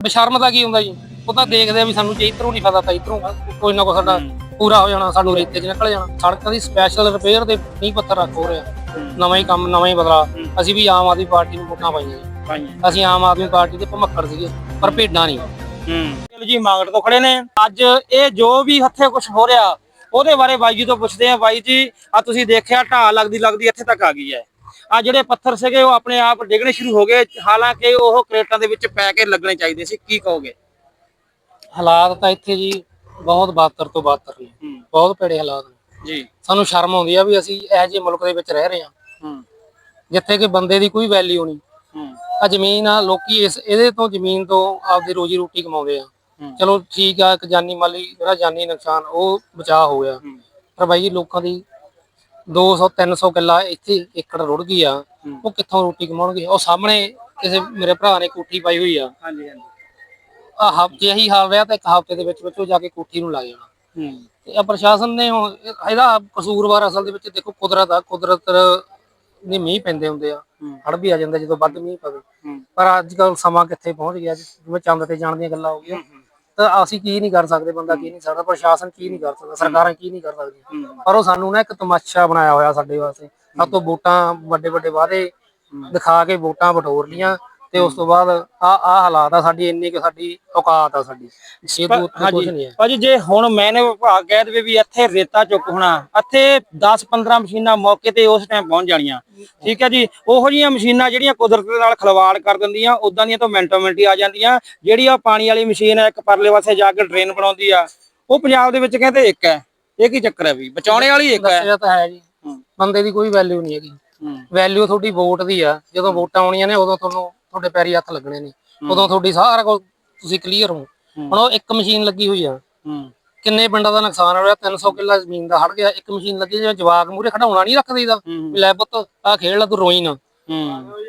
ਬਸ਼ਰਮ ਦਾ ਕੀ ਹੁੰਦਾ ਜੀ? ਉਹ ਤਾਂ ਦੇਖਦੇ ਆ ਵੀ ਸਾਨੂੰ ਜੇ ਇਧਰੋਂ ਨਹੀਂ ਫਾਇਦਾ ਤਾਂ ਇਧਰੋਂ ਕੋਈ ਨਾ ਕੋਈ ਸਾਡਾ ਪੂਰਾ ਹੋ ਜਾਣਾ ਸਾਨੂੰ ਰੇਤੇ 'ਚ ਨਿਕਲ ਜਾਣਾ। ਸੜਕਾਂ ਦੀ ਸਪੈਸ਼ਲ ਰਿਪੇਅਰ ਦੇ ਨਹੀਂ ਪੱਥਰ ਰੱਖ ਹੋ ਰਿਹਾ। ਨਵਾਂ ਹੀ ਕੰਮ ਨਵਾਂ ਹੀ ਬਦਲਾ ਅਸੀਂ ਵੀ ਆਮ ਆਦਮੀ ਪਾਰਟੀ ਨੂੰ ਵੋਟਾਂ ਪਾਈਆਂ ਜੀ। ਅਸੀਂ ਆਮ ਆਦਮੀ ਪਾਰਟੀ ਦੇ ਭਮੱਕੜ ਸੀਗੇ ਪਰ ਭੇਡਾਂ ਨਹੀਂ। ਹੂੰ। ਚਲੋ ਜੀ ਮਾਂਗੜ ਤੋਂ ਖੜੇ ਨੇ। ਅੱਜ ਇਹ ਜੋ ਵੀ ਹੱਥੇ ਕੁਝ ਹੋ ਰਿਹਾ ਉਹਦੇ ਬਾਰੇ ਬਾਈ ਜੀ ਤੋਂ ਪੁੱਛਦੇ ਆ। ਬਾਈ ਜੀ ਆ ਤੁਸੀਂ ਦੇਖਿਆ ਢਾਹ ਲੱਗਦੀ ਲੱਗਦੀ ਇੱਥੇ ਤੱਕ ਆ ਗਈ ਹੈ। ਆ ਜਿਹੜੇ ਪੱਥਰ ਸੀਗੇ ਉਹ ਆਪਣੇ ਆਪ ਡਿੱਗਣੇ ਸ਼ੁਰੂ ਹੋ ਗਏ। ਹਾਲਾਂਕਿ ਉਹ ਕ੍ਰੇਟਾਂ ਦੇ ਵਿੱਚ ਪੈ ਕੇ ਲੱਗਣੇ ਚਾਹੀਦੇ ਸੀ। ਕੀ ਕਹੋਗੇ? ਹਾਲਾਤ ਤਾਂ ਇੱਥੇ ਜੀ ਬਹੁਤ ਬਾਤਰ ਤੋਂ ਬਾਤਰ ਨੇ। ਬਹੁਤ ਭੇੜੇ ਹਾਲਾਤ ਨੇ। ਜੀ। ਸਾਨੂੰ ਸ਼ਰਮ ਆਉਂਦੀ ਆ ਵੀ ਅਸੀਂ ਇਹੋ ਜਿਹੇ ਮੁਲਕ ਦੇ ਵਿੱਚ ਰਹਿ ਰਹੇ ਹਾਂ। ਜਿੱਥੇ ਕਿ ਬੰਦੇ ਦੀ ਕੋਈ ਵੈਲਿਊ ਨਹੀਂ। ਆ ਜ਼ਮੀਨ ਆ ਲੋਕੀ ਇਸ ਇਹਦੇ ਤੋਂ ਜ਼ਮੀਨ ਤੋਂ ਆਪਦੀ ਰੋਜੀ ਰੋਟੀ ਕਮਾਉਂਦੇ ਆ। ਚਲੋ ਠੀਕ ਆ ਇੱਕ ਜਾਨੀ ਮਾਲੀ ਜਿਹੜਾ ਜਾਨੀ ਨੁਕਸਾਨ ਉਹ ਬਚਾਅ ਹੋ ਗਿਆ। ਪਰ ਬਾਈ ਲੋਕਾਂ ਦੀ 200 300 ਕਿੱਲਾ ਇੱਥੇ ਏਕੜ ਰੁੜ ਗਈ ਆ। ਉਹ ਕਿੱਥੋਂ ਰੋਟੀ ਕਮਾਉਣਗੇ? ਉਹ ਸਾਹਮਣੇ ਕਿਸੇ ਮੇਰੇ ਭਰਾ ਨੇ ਕੋਠੀ ਪਾਈ ਹੋਈ ਆ। ਹਾਂਜੀ ਹਾਂਜੀ। ਆ ਹਫ਼ਤੇ ਇਹੀ ਹਾਲ ਰਿਹਾ ਤਾਂ ਇੱਕ ਹਫ਼ਤੇ ਦੇ ਵਿੱਚ ਵਿੱਚ ਉਹ ਜਾ ਕੇ ਕੋਠੀ ਨੂੰ ਲੱਗ ਜਾਣਾ। ਹੂੰ। ਤੇ ਆ ਪ੍ਰਸ਼ਾਸਨ ਨੇ ਹੁਣ ਇਹ- ਇਹਦਾ ਕਸੂਰਵਾਰ ਅਸਲ ਦੇ ਵਿੱਚ ਦੇਖੋ ਕੁਦਰਤ ਆ ਕੁਦਰਤ ਨੇ ਮੀਂਹ ਪੈਂਦੇ ਹੁੰਦੇ ਆ। ਹੂੰ। ਹੜ ਵੀ ਆ ਜਾਂਦਾ ਜਦੋਂ ਵੱਧ ਮੀਂਹ ਪਵੇ। ਹੂੰ। ਪਰ ਅੱਜ ਕੱਲ ਸਮਾਂ ਕਿੱਥੇ ਪਹੁੰਚ ਗਿਆ? ਜਿਵੇਂ ਚੰਦ ਤੇ ਜਾਣ ਦੀਆਂ ਗੱਲਾਂ ਹੋ ਗਈਆਂ। ਤਾਂ ਅਸੀਂ ਕੀ ਨਹੀਂ ਕਰ ਸਕਦੇ ਬੰਦਾ ਕੀ ਨਹੀਂ ਸਕਦਾ ਪ੍ਰਸ਼ਾਸਨ ਕੀ ਨਹੀਂ ਕਰ ਸਕਦਾ ਸਰਕਾਰਾਂ ਕੀ ਨਹੀਂ ਕਰ ਸਕਦੀਆਂ। ਪਰ ਉਹ ਸਾਨੂੰ ਨਾ ਇੱਕ ਤਮਾਸ਼ਾ ਬਣਾਇਆ ਹੋਇਆ ਸਾਡੇ ਵਾਸਤੇ। ਸਭ ਤੋਂ ਵੋਟਾਂ ਵੱਡੇ ਵੱਡੇ ਵਾਅਦੇ ਦਿਖਾ ਕੇ ਵੋਟਾਂ ਬਟੋਰ ਲੀਆਂ। ਤੇ ਉਸ ਤੋਂ ਬਾਅਦ ਆ ਆ ਹਾਲਾਤ ਆ ਸਾਡੀ ਇੰਨੀ ਕਿ ਸਾਡੀ ਔਕਾਤ ਆ ਸਾਡੀ। ਇਹ ਤੋਂ ਉੱਤੇ ਕੁਝ ਨਹੀਂ ਹੈ। ਭਾਜੀ ਜੇ ਹੁਣ ਮੈਨੇ ਵਿਭਾਗ ਕਹਿ ਦੇਵੇ ਵੀ ਇੱਥੇ ਰੇਤਾ ਚੁੱਕ ਹੋਣਾ ਇੱਥੇ 10-15 ਮਸ਼ੀਨਾਂ ਮੌਕੇ ਤੇ ਉਸ ਟਾਈਮ ਪਹੁੰਚ ਜਾਣੀਆਂ। ਠੀਕ ਹੈ ਜੀ ਉਹੋ ਜੀਆਂ ਮਸ਼ੀਨਾਂ ਜਿਹੜੀਆਂ ਕੁਦਰਤ ਦੇ ਨਾਲ ਖਲਵਾੜ ਕਰ ਦਿੰਦੀਆਂ ਉਦਾਂ ਦੀਆਂ ਤਾਂ ਮਿੰਟੋ ਮਿੰਟ ਹੀ ਆ ਜਾਂਦੀਆਂ। ਜਿਹੜੀ ਆ ਪਾਣੀ ਵਾਲੀ ਮਸ਼ੀਨ ਹੈ ਇੱਕ ਪਰਲੇ ਪਾਸੇ ਜਾ ਕੇ ਡਰੇਨ ਬਣਾਉਂਦੀ ਆ ਉਹ ਪੰਜਾਬ ਦੇ ਵਿੱਚ ਕਹਿੰਦੇ ਇੱਕ ਹੈ। ਇਹ ਕੀ ਚੱਕਰ ਹੈ ਵੀ? ਬਚਾਉਣੇ ਵਾਲੀ ਇੱਕ ਹੈ। ਤਾਂ ਹੈ ਜੀ। ਬੰਦੇ ਦੀ ਕੋਈ ਵੈਲਿਊ ਨਹੀਂ ਹੈਗੀ। ਵੈਲਿਊ ਤੁਹਾਡੀ ਵੋਟ ਦੀ ਆ। ਜਦੋਂ ਵੋਟਾਂ ਆਉਣੀਆਂ ਨੇ ਉਦੋਂ ਤੁਹਾਨੂੰ ਤੁਹਾਡੇ ਪੈਰੀ ਹੱਥ ਲੱਗਣੇ ਨੇ। ਉਦੋਂ ਤੁਹਾਡੀ ਸਾਰਾ ਕੁਝ ਤੁਸੀਂ ਕਲੀਅਰ ਹੋ। ਹੁਣ ਉਹ ਇੱਕ ਮਸ਼ੀਨ ਲੱਗੀ ਹੋਈ ਆ। ਕਿੰਨੇ ਪਿੰਡਾਂ ਦਾ ਨੁਕਸਾਨ ਹੋ ਰਿਹਾ? 300 ਕਿੱਲਾ ਜ਼ਮੀਨ ਦਾ ਹੜ ਗਿਆ। ਇੱਕ ਮਸ਼ੀਨ ਲੱਗੀ ਜਿਵੇਂ ਜਵਾਕ ਮੂਰੇ ਖੜਾਉਣਾ ਨਹੀਂ ਰੱਖ ਦਈਦਾ ਲੈ ਪੁੱਤ ਆ ਖੇਡ ਲੈ ਤੂੰ ਰੋਈ ਨਾ।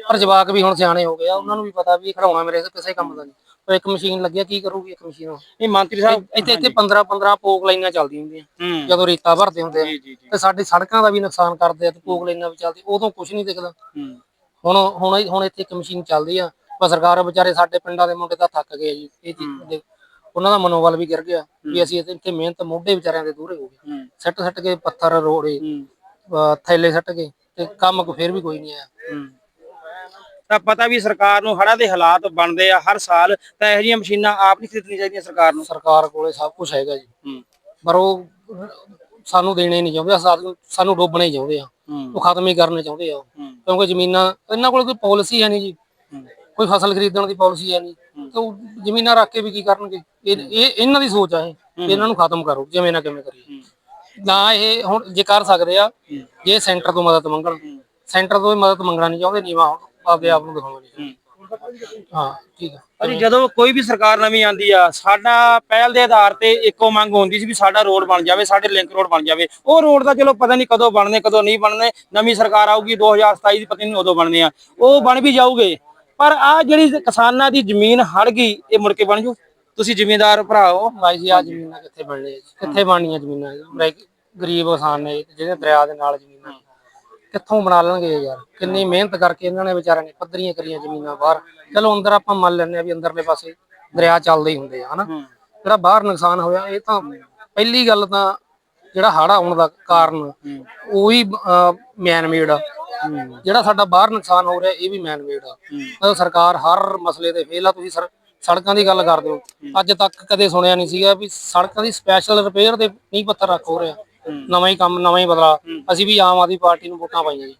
ਪਰ ਜਵਾਕ ਵੀ ਹੁਣ ਸਿਆਣੇ ਹੋ ਗਏ ਆ। ਉਹਨਾਂ ਨੂੰ ਵੀ ਪਤਾ ਵੀ ਖੜਾਉਣਾ ਮੇਰੇ ਕਿਸੇ ਕੰਮ ਦਾ ਨਹੀਂ। ਪਰ ਇੱਕ ਮਸ਼ੀਨ ਲੱਗਿਆ ਕੀ ਕਰੂਗੀ ਇੱਕ ਮਸ਼ੀਨ? ਇਹ ਮੰਤਰੀ ਸਾਹਿਬ ਇੱਥੇ ਇੱਥੇ 15 15 ਪੋਕ ਲਾਈਨਾਂ ਚੱਲਦੀਆਂ ਹੁੰਦੀਆਂ। ਜਦੋਂ ਰੇਤਾ ਭਰਦੇ ਹੁੰਦੇ ਆ। ਤੇ ਸਾਡੀ ਸੜਕਾਂ ਦਾ ਵੀ ਨੁਕਸਾਨ ਕਰਦੇ ਆ ਤੇ ਪੋਕ ਲਾਈਨਾਂ ਵੀ ਚੱਲਦੀ ਉਦੋਂ ਕੁਝ ਨਹੀਂ ਦਿਖਦਾ। ਹੁਣ ਹੁਣ ਹੁਣ ਇੱਥੇ ਇੱਕ ਮਸ਼ੀਨ ਚੱਲਦੀ ਆ ਪਰ ਸਰਕਾਰ ਵਿਚਾਰੇ ਸਾਡੇ ਪਿੰਡਾਂ ਦੇ ਮੁੰਡੇ ਤਾਂ ਥੱਕ ਗਏ ਜੀ। ਇਹ ਚੀਜ਼ ਦੇ ਉਹਨਾਂ ਦਾ ਮਨੋਬਲ ਵੀ ਗਿਰ ਗਿਆ ਵੀ ਅਸੀਂ ਇੱਥੇ ਇੱਥੇ ਮਿਹਨਤ ਮੋਢੇ ਵਿਚਾਰਿਆਂ ਦੇ ਦੂਰੇ ਹੋ ਗਏ। ਸੱਟ ਸੱਟ ਕੇ ਪੱਥਰ ਰੋੜੇ ਥੈਲੇ ਸੱਟ ਕੇ ਤੇ ਕੰਮ ਕੋ ਫੇਰ ਵੀ ਕੋਈ ਨਹੀਂ ਆਇਆ। ਤਾਂ ਪਤਾ ਵੀ ਸਰਕਾਰ ਨੂੰ ਹੜ੍ਹਾਂ ਦੇ ਹਾਲਾਤ ਬਣਦੇ ਆ ਹਰ ਸਾਲ ਤਾਂ ਇਹੋ ਜਿਹੀਆਂ ਮਸ਼ੀਨਾਂ ਆਪ ਨਹੀਂ ਖਰੀਦਣੀਆਂ ਚਾਹੀਦੀਆਂ ਸਰਕਾਰ ਨੂੰ? ਸਰਕਾਰ ਕੋਲੇ ਸਭ ਕੁਝ ਹੈਗਾ ਜੀ। ਪਰ ਉਹ ਸਾਨੂੰ ਦੇਣੇ ਨਹੀਂ ਚਾਹੁੰਦੇ ਸਾਨੂੰ- ਡੋਬਣਾ ਹੀ ਚਾਹੁੰਦੇ ਆ। ਉਹ ਖਤਮ ਹੀ ਕਰਨੇ ਚਾਹੁੰਦੇ ਆ ਕਿਉਂਕਿ ਜ਼ਮੀਨਾਂ ਇਹਨਾਂ ਕੋਲ ਕੋਈ ਪਾਲਿਸੀ ਹੈ ਨਹੀਂ ਜੀ। ਕੋਈ ਫਸਲ ਖਰੀਦਣ ਦੀ ਪਾਲਿਸੀ ਹੈ ਨਹੀਂ। ਤੇ ਉਹ ਜ਼ਮੀਨਾਂ ਰੱਖ ਕੇ ਵੀ ਕੀ ਕਰਨਗੇ? ਇਹ ਇਹ ਇਹਨਾਂ ਦੀ ਸੋਚ ਆ ਇਹ ਇਹਨਾਂ ਨੂੰ ਖਤਮ ਕਰੋ ਜਿਵੇਂ ਨਾ ਕਿਵੇਂ ਕਰੀਏ। ਨਾ ਇਹ ਹੁਣ ਜੇ ਕਰ ਸਕਦੇ ਆ ਜੇ ਸੈਂਟਰ ਤੋਂ ਮਦਦ ਮੰਗਣ। ਸੈਂਟਰ ਤੋਂ ਵੀ ਮਦਦ ਮੰਗਣਾ ਨਹੀਂ ਚਾਹੁੰਦੇ ਨੀਵਾ ਹੁਣ ਆਪਦੇ ਆਪ ਨੂੰ ਦਿਖਾਉਣਾ ਨਹੀਂ ਹਾਂ ਠੀਕ ਅਜੀ ਜਦੋਂ ਕੋਈ ਵੀ ਸਰਕਾਰ ਨਵੀਂ ਆਂਦੀ ਆ ਸਾਡਾ ਪਹਿਲ ਦੇ ਆਧਾਰ ਤੇ ਇੱਕੋ ਮੰਗ ਹੁੰਦੀ ਸੀ ਵੀ ਸਾਡਾ ਰੋਡ ਬਣ ਜਾਵੇ ਸਾਡੇ ਲਿੰਕ ਰੋਡ ਬਣ ਜਾਵੇ। ਉਹ ਰੋਡ ਦਾ ਚਲੋ ਪਤਾ ਨਹੀਂ ਕਦੋਂ ਬਣਨੇ ਕਦੋਂ ਨਹੀਂ ਬਣਨੇ ਨਵੀਂ ਸਰਕਾਰ ਆਊਗੀ 2027 ਦੀ ਪਤਾ ਨਹੀਂ ਉਦੋਂ ਬਣਨੇ ਆ। ਉਹ ਬਣ ਵੀ ਜਾਊਗੇ। ਪਰ ਆ ਜਿਹੜੀ ਕਿਸਾਨਾਂ ਦੀ ਜ਼ਮੀਨ ਹੜ ਗਈ ਇਹ ਮੁੜ ਕੇ ਬਣ ਜੂ? ਤੁਸੀਂ ਜ਼ਿਮੀਂਦਾਰ ਭਰਾ ਹੋ। ਭਾਈ ਜੀ ਆ ਜ਼ਮੀਨਾਂ ਕਿੱਥੇ ਬਣਨੀਆਂ? ਜੀ? ਕਿੱਥੇ ਬਣਨੀਆਂ ਜ਼ਮੀਨਾਂ? ਗਰੀਬ ਕਿਸਾਨ ਨੇ ਜਿਹੜੇ ਦਰਿਆ ਦੇ ਨਾਲ ਜ਼ਮੀਨਾਂ ਕਿੱਥੋਂ ਬਣਾ ਲੈਣਗੇ ਯਾਰ? ਕਿੰਨੀ ਮਿਹਨਤ ਕਰਕੇ ਇਹਨਾਂ ਨੇ ਵਿਚਾਰਿਆਂ ਨੇ ਪੱਧਰੀਆਂ ਕਰੀਆਂ ਜ਼ਮੀਨਾਂ ਬਾਹਰ। ਚਲੋ ਅੰਦਰ ਆਪਾਂ ਮੰਨ ਲੈਂਦੇ ਆ ਵੀ ਅੰਦਰਲੇ ਪਾਸੇ ਦਰਿਆ ਚੱਲਦੇ ਹੀ ਹੁੰਦੇ ਆ ਹਨਾ? ਜਿਹੜਾ ਬਾਹਰ ਨੁਕਸਾਨ ਹੋਇਆ ਇਹ ਤਾਂ ਪਹਿਲੀ ਗੱਲ ਤਾਂ ਜਿਹੜਾ ਹੜ੍ਹ ਆਉਣ ਦਾ ਕਾਰਨ ਉਹੀ ਮੈਨ ਮੇਡ ਆ। ਜਿਹੜਾ ਸਾਡਾ ਬਾਹਰ ਨੁਕਸਾਨ ਹੋ ਰਿਹਾ ਇਹ ਵੀ ਮੈਨ ਮੇਡ ਆ ਮਤਲਬ ਸਰਕਾਰ ਹਰ ਮਸਲੇ ਤੇ ਫੇਲ ਆ ਤੁਸੀਂ ਸਰ- ਸੜਕਾਂ ਦੀ ਗੱਲ ਕਰਦੇ ਹੋ। ਅੱਜ ਤੱਕ ਕਦੇ ਸੁਣਿਆ ਨਹੀਂ ਸੀਗਾ ਵੀ ਸੜਕਾਂ ਦੀ ਸਪੈਸ਼ਲ ਰਿਪੇਅਰ ਦੇ ਨਹੀਂ ਪੱਥਰ ਰੱਖ ਹੋ ਰਿਹਾ। ਨਵਾਂ ਹੀ ਕੰਮ ਨਵਾਂ ਹੀ ਬਦਲਾ ਅਸੀਂ ਵੀ ਆਮ ਆਦਮੀ ਪਾਰਟੀ ਨੂੰ ਵੋਟਾਂ ਪਾਈਆਂ ਜੀ।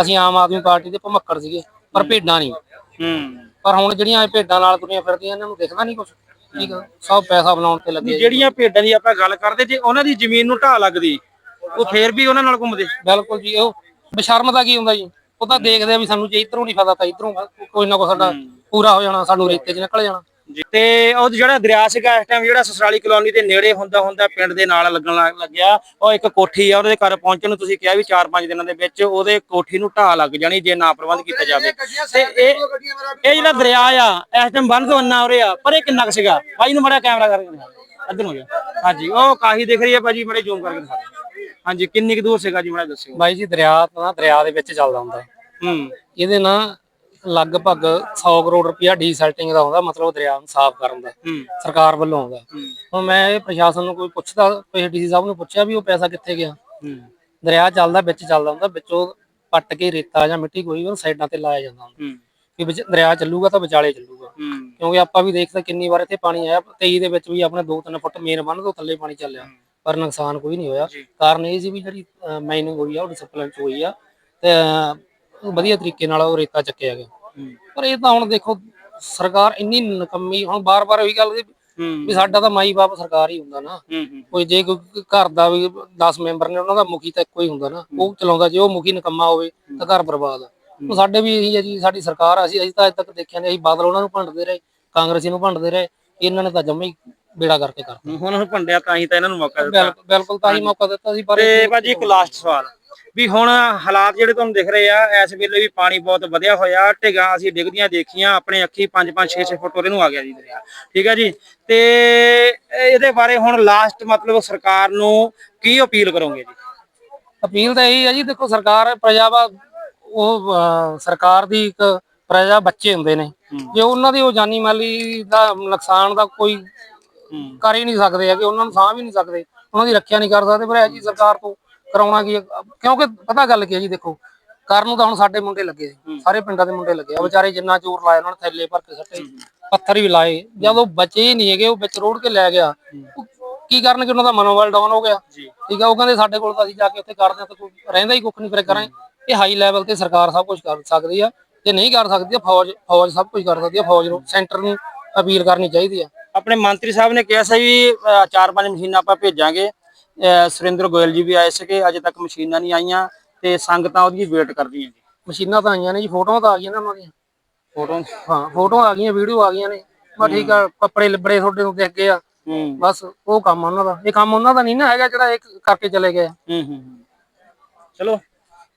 ਅਸੀਂ ਆਮ ਆਦਮੀ ਪਾਰਟੀ ਦੇ ਭਮੱਕੜ ਸੀਗੇ ਪਰ ਭੇਡਾਂ ਨਹੀਂ। ਹੂੰ। ਪਰ ਹੁਣ ਜਿਹੜੀਆਂ ਇਹ ਭੇਡਾਂ ਨਾਲ ਤੁਰੀਆਂ ਫਿਰਦੀਆਂ ਇਹਨਾਂ ਨੂੰ ਦਿਖਦਾ ਨਹੀਂ ਕੁਝ ਠੀਕ ਆ ਸਭ ਪੈਸਾ ਬਣਾਉਣ ਤੇ ਲੱਗੇ। ਜਿਹੜੀਆਂ ਭੇਡਾਂ ਦੀ ਆਪਾਂ ਗੱਲ ਕਰਦੇ ਜੇ ਉਹਨਾਂ ਦੀ ਜ਼ਮੀਨ ਨੂੰ ਢਾਹ ਲੱਗਦੀ ਉਹ ਫੇਰ ਵੀ ਉਹਨਾਂ ਨਾਲ ਘੁੰਮਦੇ। ਬਿਲਕੁਲ ਜੀ ਉਹ ਬਸ਼ਰਮ ਦਾ ਕੀ ਹੁੰਦਾ ਜੀ? ਉਹ ਤਾਂ ਦੇਖਦੇ ਆ ਵੀ ਸਾਨੂੰ ਜੇ ਇਧਰੋਂ ਨਹੀਂ ਫਾਇਦਾ ਤਾਂ ਇਧਰੋਂ ਕੋਈ ਨਾ ਕੋਈ ਸਾਡਾ ਪੂਰਾ ਹੋ ਜਾਣਾ ਸਾਨੂੰ ਰੇਤੇ 'ਚ ਨਿਕਲ ਜਾਣਾ। ਤੇ ਉਹ ਜਿਹੜਾ ਦਰਿਆ ਸੀਗਾ ਇਸ ਟਾਈਮ ਜਿਹੜਾ ਸਸਰਾਲੀ ਕਲੋਨੀ ਦੇ ਨੇੜੇ ਹੁੰਦਾ ਹੁੰਦਾ ਪਿੰਡ ਦੇ ਨਾਲ ਲੱਗਣ ਲੱਗ ਲੱਗਿਆ। ਉਹ ਇੱਕ ਕੋਠੀ ਆ ਉਹਦੇ ਘਰ ਪਹੁੰਚਣ ਨੂੰ ਤੁਸੀਂ ਕਿਹਾ ਵੀ 4-5 ਦਿਨਾਂ ਦੇ ਵਿੱਚ ਉਹਦੇ ਕੋਠੀ ਨੂੰ ਢਾਹ ਲੱਗ ਜਾਣੀ ਜੇ ਨਾ ਪ੍ਰਬੰਧ ਕੀਤਾ ਜਾਵੇ। ਤੇ ਇਹ ਇਹ ਜਿਹੜਾ ਦਰਿਆ ਆ ਇਸ ਟਾਈਮ ਬੰਦ ਤੋਂ ਅੰਨਾ ਹੋ ਰਿਹਾ ਪਰ ਇਹ ਕਿੰਨਾ ਕੁ ਸੀਗਾ? ਭਾਈ ਨੂੰ ਮੜਾ ਕੈਮਰਾ ਕਰਕੇ ਦਿਖਾ ਹੋ ਜਾ। ਹਾਂਜੀ ਉਹ ਕਾਹੀ ਦਿਖ ਰਹੀ ਹੈ ਭਾਜੀ ਮੜੇ ਜ਼ੂਮ ਕਰਕੇ ਦਿਖਾ ਦਿਓ। ਹਾਂਜੀ ਕਿੰਨੀ ਕੁ ਦੂਰ ਸੀਗਾ ਜੀ ਮੜਾ ਦੱਸਿਓ। ਬਾਈ ਜੀ ਦਰਿਆ ਤਾਂ ਨਾ ਦਰਿਆ ਦੇ ਵਿੱਚ ਚੱਲਦਾ ਹੁੰਦਾ। ਹੂੰ। ਇਹਦੇ ਨਾਲ ਲਗਭਗ 100 ਕਰੋੜ ਰੁਪਇਆ ਡੀਸੈਲਟਿੰਗ ਦਾ ਆਉਂਦਾ ਮਤਲਬ ਦਰਿਆ ਨੂੰ ਸਾਫ਼ ਕਰਨ ਦਾ ਸਰਕਾਰ ਵੱਲੋਂ ਆਉਂਦਾ। ਹੁਣ ਮੈਂ ਇਹ ਪ੍ਰਸ਼ਾਸਨ ਨੂੰ ਕੋਈ ਪੁੱਛਦਾ ਡੀਸੀ ਸਾਹਿਬ ਨੂੰ ਪੁੱਛਿਆ ਵੀ ਉਹ ਪੈਸਾ ਕਿੱਥੇ ਗਿਆ? ਦਰਿਆ ਚੱਲਦਾ ਵਿੱਚ ਚੱਲਦਾ ਹੁੰਦਾ ਵਿੱਚੋਂ ਪੱਟ ਕੇ ਰੇਤਾ ਜਾਂ ਮਿੱਟੀ ਕੋਈ ਉਹ ਸਾਈਡਾਂ ਤੇ ਲਾਇਆ ਜਾਂਦਾ ਹੁੰਦਾ। ਕਿ ਵਿੱਚ ਦਰਿਆ ਚੱਲੂਗਾ ਤਾਂ ਵਿਚਾਲੇ ਚੱਲੂਗਾ। ਕਿਉਂਕਿ ਆਪਾਂ ਵੀ ਦੇਖਦੇ ਕਿੰਨੀ ਵਾਰ ਇੱਥੇ ਪਾਣੀ ਆਇਆ 23 ਦੇ ਵਿੱਚ ਵੀ ਆਪਣੇ 2-3 ਫੁੱਟ ਮੇਨ ਬੰਨ ਤੋਂ ਥੱਲੇ ਪਾਣੀ ਚੱਲਿਆ ਪਰ ਨੁਕਸਾਨ ਕੋਈ ਨਹੀਂ ਹੋਇਆ। ਕਾਰਨ ਇਹ ਸੀ ਵੀ ਜਿਹੜੀ ਮਾਈਨਿੰਗ ਹੋਈ ਆ ਉਹ ਡਿਸਪਲਿਨ ਚ ਹੋਈ ਆ। ਤੇ ਵਧੀਆ ਤਰੀਕੇ ਨਾਲ ਉਹ ਰੇਤਾ ਚੱਕਿਆ ਗਿਆ। ਪਰ ਇਹ ਤਾਂ ਹੁਣ ਦੇਖੋ ਸਰਕਾਰ ਇੰਨੀ ਨਕੰਮੀ ਹੁਣ ਬਾਰ-ਬਾਰ ਉਹੀ ਗੱਲ ਹੂੰ। ਵੀ ਸਾਡਾ ਤਾਂ ਮਾਈ ਬਾਪ ਸਰਕਾਰ ਹੀ ਹੁੰਦਾ ਨਾ। ਕੋਈ ਜੇ ਕੋਈ ਘਰ ਦਾ ਵੀ 10 ਮੈਂਬਰ ਨੇ ਉਹਨਾਂ ਦਾ ਮੁਖੀ ਤਾਂ ਇੱਕੋ ਹੀ ਹੁੰਦਾ ਨਾ। ਉਹ ਚਲਾਉਂਦਾ ਜੇ ਉਹ ਮੁਖੀ ਨਕੰਮਾ ਹੋਵੇ ਤਾਂ ਘਰ ਬਰਬਾਦ ਆ। ਉਹ ਸਾਡੇ ਵੀ ਇਹੀ ਹੈ ਜੀ ਸਾਡੀ ਸਰਕਾਰ ਆ, ਅਸੀਂ ਅਜੇ ਤਾਂ ਅਜੇ ਤੱਕ ਦੇਖਿਆ ਨਹੀਂ ਅਸੀਂ ਬਾਦਲ ਉਹਨਾਂ ਨੂੰ ਭੰਡਦੇ ਰਹੇ ਕਾਂਗਰਸੀ ਨੂੰ ਭੰਡਦੇ ਰਹੇ ਇਹਨਾਂ ਨੇ ਤਾਂ ਜੰਮੇ ਹੀ ਬੇੜਾ ਕਰਕੇ ਕਰਤਾ। ਹੁਣ ਭੰਡਿਆ ਤਾਂ ਹੀ ਤਾਂ ਇਹਨਾਂ ਨੂੰ ਮੌਕਾ ਦਿੱਤਾ। ਬਿਲਕੁਲ ਬਿਲਕੁਲ ਤਾਂ ਹੀ ਮੌਕਾ ਦਿੱਤਾ ਸੀ ਪਰ ਤੇ ਭਾਜੀ ਇੱਕ ਲਾਸਟ ਸਵਾਲ। ਵੀ ਹੁਣ ਹਾਲਾਤ ਜਿਹੜੇ ਤੁਹਾਨੂੰ ਦਿਖ ਰਹੇ ਆ ਇਸ ਵੇਲੇ ਵੀ ਪਾਣੀ ਬਹੁਤ ਵਧਿਆ ਹੋਇਆ ਢਿਗਾ ਅਸੀਂ ਡਿੱਗਦੀਆਂ ਦੇਖੀਆਂ ਆਪਣੇ ਅੱਖੀ 5 5 6 6 ਫੁੱਟ ਉਹਦੇ ਨੂੰ ਆ ਗਿਆ ਜੀ ਦਰਿਆ ਠੀਕ ਹੈ ਜੀ? ਤੇ ਇਹਦੇ ਬਾਰੇ ਹੁਣ ਲਾਸਟ ਮਤਲਬ ਸਰਕਾਰ ਨੂੰ ਕੀ ਅਪੀਲ ਕਰੋਗੇ ਜੀ? ਅਪੀਲ ਤਾਂ ਇਹੀ ਹੈ ਜੀ ਦੇਖੋ ਸਰਕਾਰ ਪ੍ਰਜਾ ਵਾ ਉਹ ਸਰਕਾਰ ਦੀ ਇੱਕ ਪ੍ਰਜਾ ਬੱਚੇ ਹੁੰਦੇ ਨੇ। ਜੇ ਉਹਨਾਂ ਦੀ ਉਹ ਜਾਨੀ ਮਾਲੀ ਦਾ ਨੁਕਸਾਨ ਦਾ ਕੋਈ ਕਰ ਹੀ ਨਹੀਂ ਸਕਦੇ ਹੈਗੇ ਉਹਨਾਂ ਨੂੰ ਸਾਂਭ ਹੀ ਨਹੀਂ ਸਕਦੇ ਉਹਨਾਂ ਦੀ ਰੱਖਿਆ ਨਹੀਂ ਕਰ ਸਕਦੇ ਪਰ ਇਹ ਜੀ ਸਰਕਾਰ ਤੋਂ ਕਰਾਉਣਾ ਕੀ ਹੈ? ਕਿਉਂਕਿ ਪਤਾ ਗੱਲ ਕੀ ਹੈ ਜੀ ਦੇਖੋ ਕਰਨ ਨੂੰ ਤਾਂ ਹੁਣ ਸਾਡੇ ਮੁੰਡੇ ਲੱਗੇ ਸੀ ਸਾਰੇ ਪਿੰਡਾਂ ਦੇ ਮੁੰਡੇ ਲੱਗੇ ਆ। ਵਿਚਾਰੇ ਜਿੰਨਾ ਜ਼ੋਰ ਲਾਇਆ ਉਹਨਾਂ ਨੇ ਥੈਲੇ ਭਰ ਕੇ ਸੱਟੇ ਪੱਥਰ ਵੀ ਲਾਏ ਜਦੋਂ ਬਚੇ ਹੀ ਨਹੀਂ ਹੈਗੇ ਉਹ ਵਿੱਚ ਰੋੜ ਕੇ ਲੈ ਗਿਆ। ਉਹ ਕੀ ਕਰਨਗੇ ਉਹਨਾਂ ਦਾ ਮਨੋਬਲ ਡਾਊਨ ਹੋ ਗਿਆ। ਠੀਕ ਆ ਉਹ ਕਹਿੰਦੇ ਸਾਡੇ ਕੋਲ ਤਾਂ ਅਸੀਂ ਜਾ ਕੇ ਉੱਥੇ ਕਰਦੇ ਹਾਂ ਤਾਂ ਕੋਈ ਰਹਿੰਦਾ ਹੀ ਕੁੱਖ ਨਹੀਂ ਫਿਰ ਕਰਾਂ। ਇਹ ਹਾਈ ਲੈਵਲ ਤੇ ਸਰਕਾਰ ਸਭ ਕੁਝ ਕਰ ਸਕਦੀ ਆ। ਜੇ ਨਹੀਂ ਕਰ ਸਕਦੀ ਤਾਂ ਫੌਜ ਫੌਜ ਸਭ ਕੁਝ ਕਰ ਸਕਦੀ ਆ। ਫੌਜ ਨੂੰ ਸੈਂਟਰ ਨੂੰ ਅਪੀਲ ਕਰਨੀ ਚਾਹੀਦੀ ਆ। ਆਪਣੇ ਮੰਤਰੀ ਸਾਹਿਬ ਨੇ ਕਿਹਾ ਸੀ ਵੀ ਅ, ਚਾਰ ਪੰਜ ਮਸ਼ੀਨਾਂ ਆਪਾਂ ਭੇਜਾਂਗੇ। ਸੁਰਿੰਦਰ ਗੋਇਲ ਜੀ ਵੀ ਆਏ ਸੀਗੇ ਅਜੇ ਤੱਕ ਮਸ਼ੀਨਾਂ ਨਹੀਂ ਆਈਆਂ ਤੇ ਸੰਗਤਾਂ ਉਹਦੀ ਵੇਟ ਕਰਦੀਆਂ ਜੀ। ਮਸ਼ੀਨਾਂ ਤਾਂ ਆਈਆਂ ਨੇ ਜੀ ਫੋਟੋਆਂ ਤਾਂ ਆ ਗਈਆਂ ਨਾ ਉਹਨਾਂ ਦੀਆਂ। ਫੋਟੋ ਹਾਂ ਫੋਟੋਆਂ ਆ ਗਈਆਂ ਵੀਡੀਓ ਆ ਗਈਆਂ ਨੇ। ਬਸ ਠੀਕ ਆ ਕੱਪੜੇ ਲਿਬੜੇ ਤੁਹਾਡੇ ਨੂੰ ਦੇਖ ਗਏ ਆ। ਬਸ ਉਹ ਕੰਮ ਉਹਨਾਂ ਦਾ। ਇਹ ਕੰਮ ਉਹਨਾਂ ਦਾ ਨਹੀਂ ਨਾ ਹੈਗਾ ਜਿਹੜਾ ਇਹ ਕਰਕੇ ਚਲੇ ਗਏ ਹੂੰ ਹੂੰ। ਚਲੋ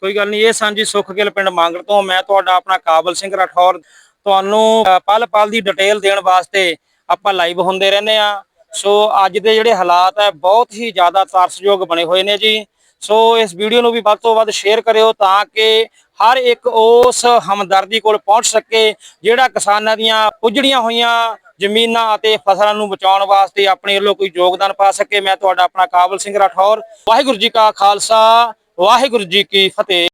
ਕੋਈ ਗੱਲ ਨਹੀਂ ਇਹ ਸਾਂਝੀ ਸੁਖਗਿੱਲ ਪਿੰਡ ਮੰਗਲ ਤੋਂ ਮੈਂ ਤੁਹਾਡਾ ਆਪਣਾ ਕਾਬਲ ਸਿੰਘ ਰਾਠੌਰ। ਤੁਹਾਨੂੰ ਪਲ ਪਲ ਦੀ ਡਿਟੇਲ ਦੇਣ ਵਾਸਤੇ ਆਪਾਂ ਲਾਈਵ ਹੁੰਦੇ ਰਹਿੰਦੇ ਆ ਸੋ ਅੱਜ ਦੇ ਜਿਹੜੇ ਹਾਲਾਤ ਹੈ, ਬਹੁਤ ਹੀ ਜ਼ਿਆਦਾ ਤਰਸਯੋਗ ਬਣੇ ਹੋਏ ਨੇ ਜੀ। ਸੋ ਇਸ ਵੀਡੀਓ ਨੂੰ ਵੀ ਵੱਧ ਤੋਂ ਵੱਧ ਸ਼ੇਅਰ ਕਰਿਓ ਤਾਂ ਕਿ ਹਰ ਇੱਕ ਉਸ ਹਮਦਰਦੀ ਕੋਲ ਪਹੁੰਚ ਸਕੇ, ਜਿਹੜਾ ਕਿਸਾਨਾਂ ਦੀਆਂ ਪੁੱਜੜੀਆਂ ਹੋਈਆਂ ਜ਼ਮੀਨਾਂ ਅਤੇ ਫਸਲਾਂ ਨੂੰ ਬਚਾਉਣ ਵਾਸਤੇ ਆਪਣੇ ਵੱਲੋਂ ਕੋਈ ਯੋਗਦਾਨ ਪਾ ਸਕੇ। ਮੈਂ ਤੁਹਾਡਾ ਆਪਣਾ ਕਾਬਲ ਸਿੰਘ ਰਾਠੌਰ। ਵਾਹਿਗੁਰੂ ਜੀ ਕਾ ਖਾਲਸਾ, ਵਾਹਿਗੁਰੂ ਜੀ ਕੀ ਫਤਿਹ।